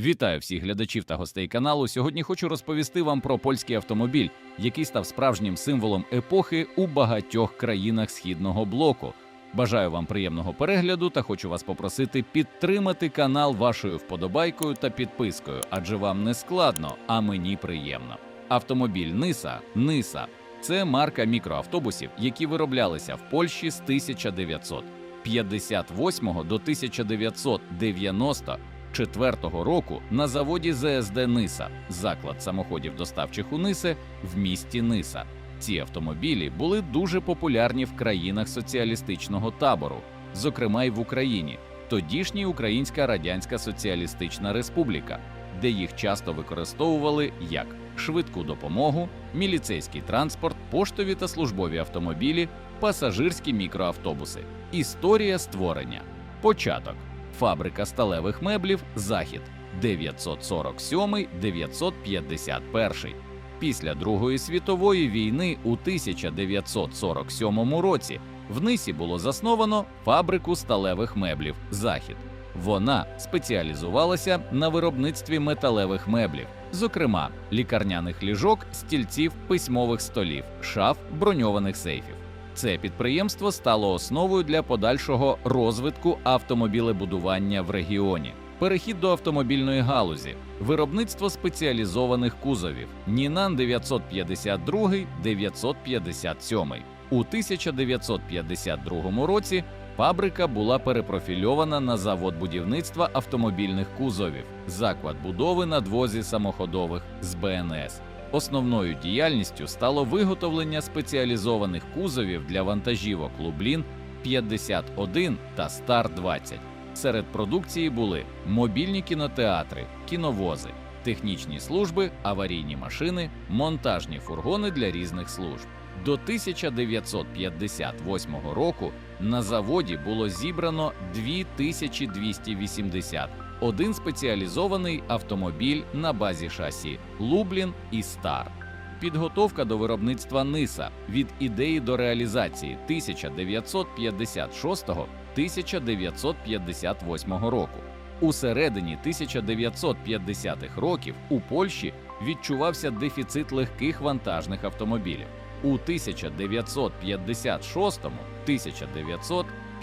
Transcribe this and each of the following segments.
Вітаю всіх глядачів та гостей каналу. Сьогодні хочу розповісти вам про польський автомобіль, який став справжнім символом епохи у багатьох країнах східного блоку. Бажаю вам приємного перегляду та хочу вас попросити підтримати канал вашою вподобайкою та підпискою, адже вам не складно, а мені приємно. Автомобіль Ниса Ниса це марка мікроавтобусів, які вироблялися в Польщі з 1958 до 1990 четвертого року на заводі ЗСД Ниса, заклад самоходів доставчих у Нисе в місті Ниса. Ці автомобілі були дуже популярні в країнах соціалістичного табору, зокрема й в Україні, тодішній Українська Радянська Соціалістична Республіка, де їх часто використовували як швидку допомогу, міліцейський транспорт, поштові та службові автомобілі, пасажирські мікроавтобуси. Історія створення. Початок. Фабрика сталевих меблів Захід 947-951. Після Другої світової війни у 1947 році в Нисі було засновано фабрику сталевих меблів Захід. Вона спеціалізувалася на виробництві металевих меблів, зокрема лікарняних ліжок, стільців, письмових столів, шаф, броньованих сейфів. Це підприємство стало основою для подальшого розвитку автомобілебудування в регіоні. Перехід до автомобільної галузі, виробництво спеціалізованих кузовів Нінан 952 957 У 1952 році фабрика була перепрофільована на завод будівництва автомобільних кузовів, заклад будови надвозі самоходових з БНС. Основною діяльністю стало виготовлення спеціалізованих кузовів для вантажівок Лублін 51 та Стар 20. Серед продукції були мобільні кінотеатри, кіновози, технічні служби, аварійні машини, монтажні фургони для різних служб. До 1958 року на заводі було зібрано 2280 один спеціалізований автомобіль на базі шасі Лублін і Стар. Підготовка до виробництва ниса від ідеї до реалізації 1956-1958 року. У середині 1950-х років у Польщі відчувався дефіцит легких вантажних автомобілів. У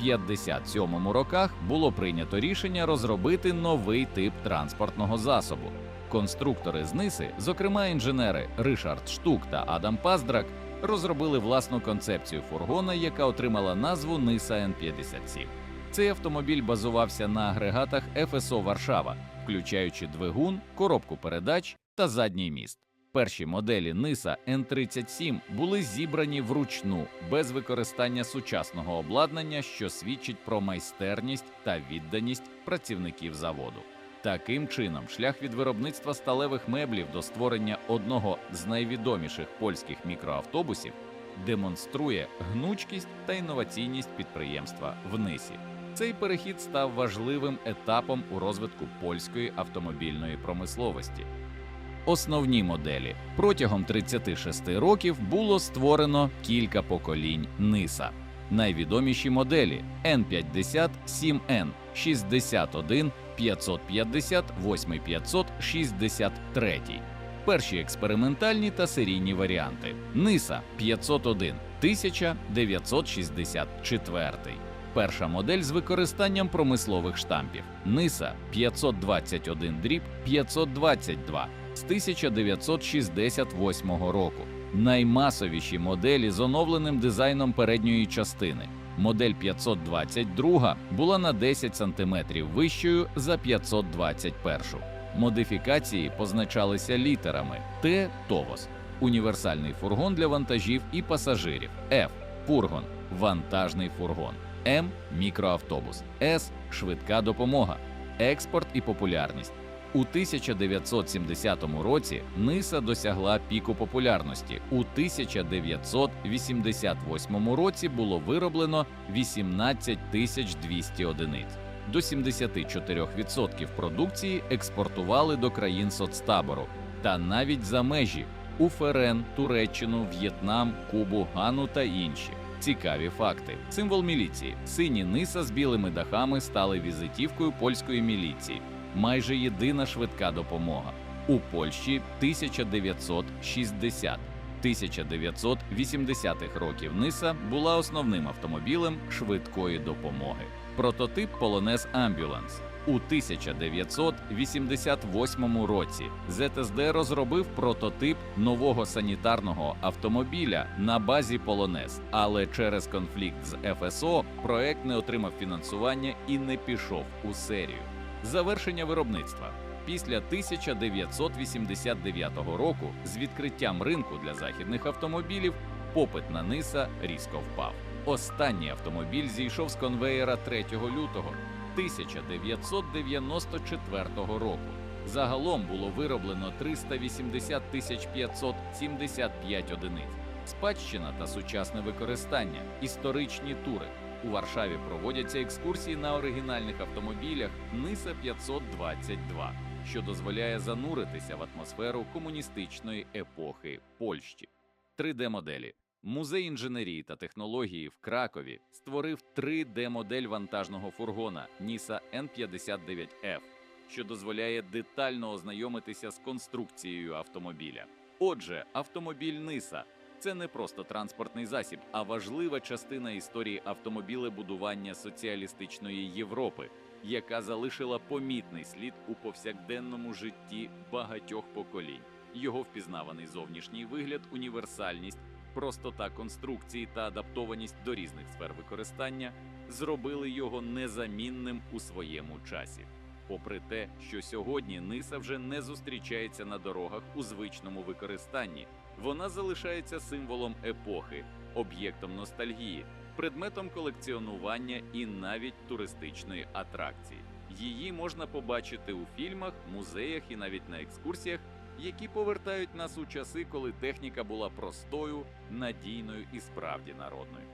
1956-1957 роках було прийнято рішення розробити новий тип транспортного засобу. Конструктори з Ниси, зокрема інженери Ришард Штук та Адам Паздрак, розробили власну концепцію фургона, яка отримала назву Ниса Н-57. Цей автомобіль базувався на агрегатах ФСО Варшава, включаючи двигун, коробку передач та задній міст. Перші моделі Ниса Н-37 були зібрані вручну без використання сучасного обладнання, що свідчить про майстерність та відданість працівників заводу. Таким чином, шлях від виробництва сталевих меблів до створення одного з найвідоміших польських мікроавтобусів демонструє гнучкість та інноваційність підприємства в Нисі. Цей перехід став важливим етапом у розвитку польської автомобільної промисловості. Основні моделі протягом 36 років було створено кілька поколінь Ниса. Найвідоміші моделі N50, 7N, 61, 550, 8563. Перші експериментальні та серійні варіанти Ниса 501 1964. Перша модель з використанням промислових штампів Ниса 521 дріб 522 з 1968 року. Наймасовіші моделі з оновленим дизайном передньої частини. Модель 522 була на 10 см вищою за 521. Модифікації позначалися літерами Т Товос, універсальний фургон для вантажів і пасажирів, Ф фургон, вантажний фургон, М мікроавтобус, С швидка допомога, експорт і популярність. У 1970 році Ниса досягла піку популярності. У 1988 році було вироблено 18 тисяч 200 одиниць. До 74% продукції експортували до країн соцтабору та навіть за межі у Ферен, Туреччину, В'єтнам, Кубу, Гану та інші. Цікаві факти: символ міліції. Сині ниса з білими дахами стали візитівкою польської міліції. Майже єдина швидка допомога. У Польщі 1960. 1980-х років Ниса була основним автомобілем швидкої допомоги. Прототип Полонез Амбюланс. У 1988 році ЗТСД розробив прототип нового санітарного автомобіля на базі Полонез, але через конфлікт з ФСО проект не отримав фінансування і не пішов у серію. Завершення виробництва. Після 1989 року з відкриттям ринку для західних автомобілів попит на Ниса різко впав. Останній автомобіль зійшов з конвеєра 3 лютого 1994 року. Загалом було вироблено 380 тисяч 575 одиниць. Спадщина та сучасне використання, історичні тури. У Варшаві проводяться екскурсії на оригінальних автомобілях Ниса 522, що дозволяє зануритися в атмосферу комуністичної епохи Польщі. 3D-моделі. Музей інженерії та технології в Кракові створив 3D-модель вантажного фургона Ніса N59F, що дозволяє детально ознайомитися з конструкцією автомобіля. Отже, автомобіль Ниса це не просто транспортний засіб, а важлива частина історії автомобілебудування соціалістичної Європи, яка залишила помітний слід у повсякденному житті багатьох поколінь. Його впізнаваний зовнішній вигляд, універсальність, простота конструкції та адаптованість до різних сфер використання зробили його незамінним у своєму часі. Попри те, що сьогодні Ниса вже не зустрічається на дорогах у звичному використанні, вона залишається символом епохи, об'єктом ностальгії, предметом колекціонування і навіть туристичної атракції. Її можна побачити у фільмах, музеях і навіть на екскурсіях, які повертають нас у часи, коли техніка була простою, надійною і справді народною.